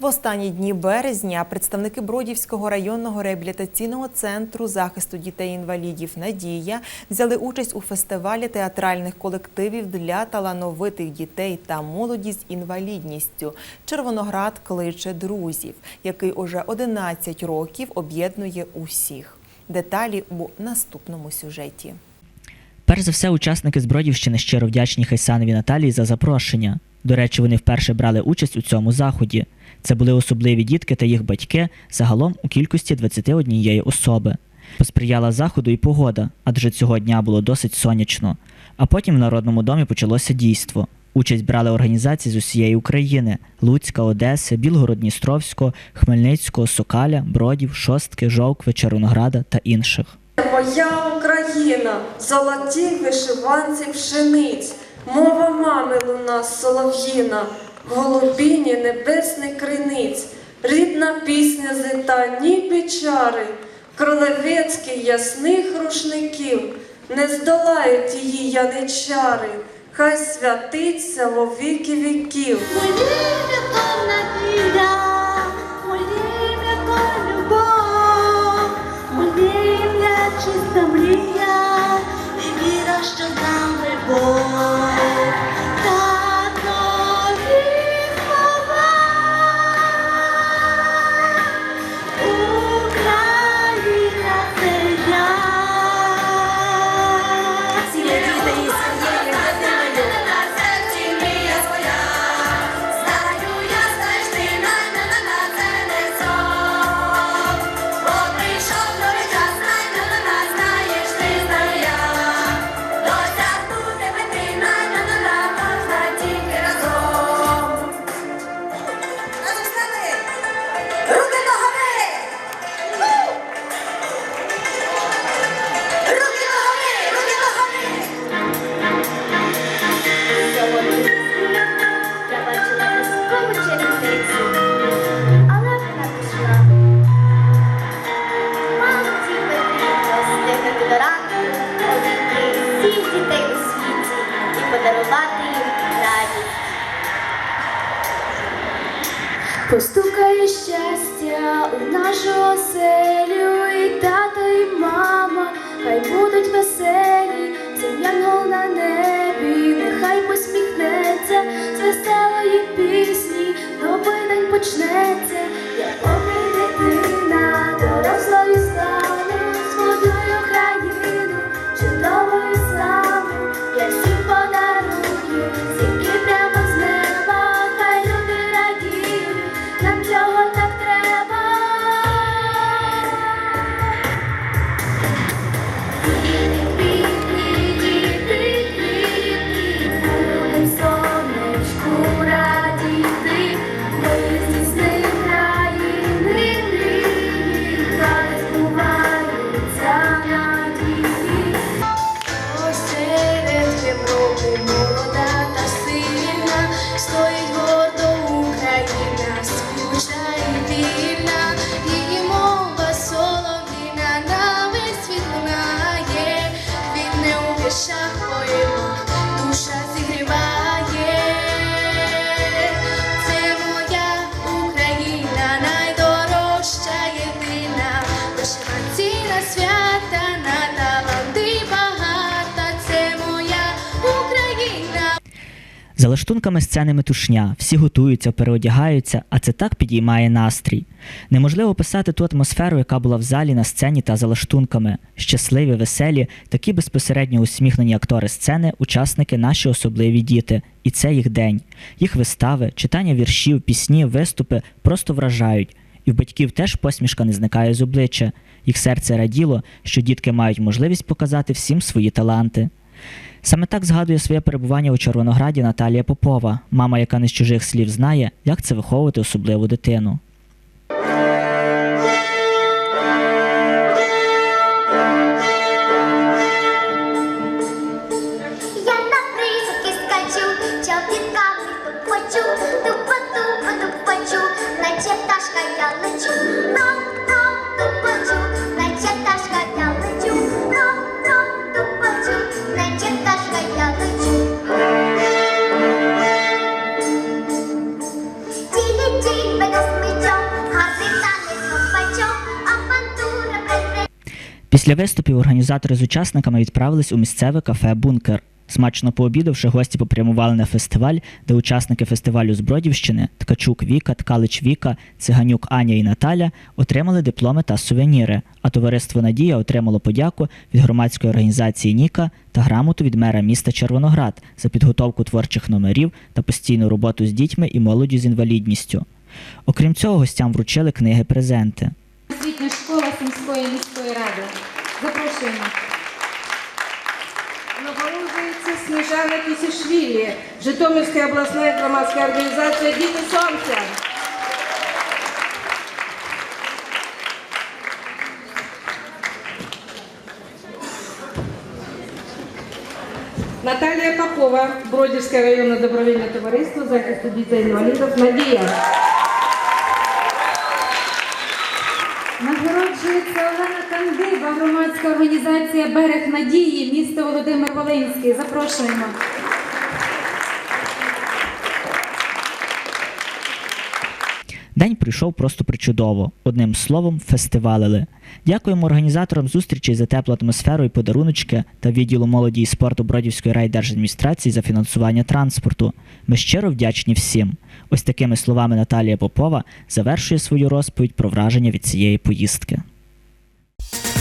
В останні дні березня представники Бродівського районного реабілітаційного центру захисту дітей-інвалідів Надія взяли участь у фестивалі театральних колективів для талановитих дітей та молоді з інвалідністю. Червоноград кличе друзів, який уже 11 років об'єднує усіх. Деталі у наступному сюжеті. Перш за все, учасники Збродівщини щиро вдячні Хайсанові Наталії за запрошення. До речі, вони вперше брали участь у цьому заході. Це були особливі дітки та їх батьки загалом у кількості 21 особи. Посприяла заходу і погода, адже цього дня було досить сонячно. А потім в Народному домі почалося дійство. Участь брали організації з усієї України: Луцька, Одеси, Білгород-Дністровського, Хмельницького, Сокаля, Бродів, Шостки, Жовкви, Червонограда та інших. Моя Україна, золоті вишиванці пшениць, мова мами луна солов'їна, голубіні небесних криниць, рідна пісня зита, ніби чари, королевецьких ясних рушників, не здолають її яничари, хай святиться во віки віків. Muy Постукає щастя у нашу оселю, і тато, і мама, хай будуть веселі, янгол на небі, нехай посміхнеться з веселої день почнеться, За лаштунками сцени метушня, всі готуються, переодягаються, а це так підіймає настрій. Неможливо описати ту атмосферу, яка була в залі на сцені та за лаштунками. Щасливі, веселі, такі безпосередньо усміхнені актори сцени, учасники наші особливі діти. І це їх день. Їх вистави, читання віршів, пісні, виступи просто вражають. І в батьків теж посмішка не зникає з обличчя. Їх серце раділо, що дітки мають можливість показати всім свої таланти. Саме так згадує своє перебування у Червонограді Наталія Попова, мама, яка не з чужих слів знає, як це виховувати особливу дитину. Після виступів організатори з учасниками відправились у місцеве кафе Бункер. Смачно пообідавши, гості попрямували на фестиваль, де учасники фестивалю з Бродівщини Ткачук Віка, Ткалич Віка, Циганюк Аня і Наталя отримали дипломи та сувеніри. А товариство Надія отримало подяку від громадської організації Ніка та грамоту від мера міста Червоноград за підготовку творчих номерів та постійну роботу з дітьми і молоддю з інвалідністю. Окрім цього, гостям вручили книги-презенти. Освітня школа Сумської міської ради. Запрошуємо. Нагороджується Сніжана Кісішвілі, Житомирська обласна громадська організація Діти Сонця. Наталія Попова, Бродівське районне добровільне товариство захисту дітей інвалідів Надія. Нагороджується Олена Кандиба, громадська організація Берег Надії, місто Володимир Волинський. Запрошуємо. День прийшов просто причудово. Одним словом, фестивалили. Дякуємо організаторам зустрічі за теплу атмосферу і подаруночки та відділу молоді і спорту Бродівської райдержадміністрації за фінансування транспорту. Ми щиро вдячні всім. Ось такими словами Наталія Попова завершує свою розповідь про враження від цієї поїздки. Bye.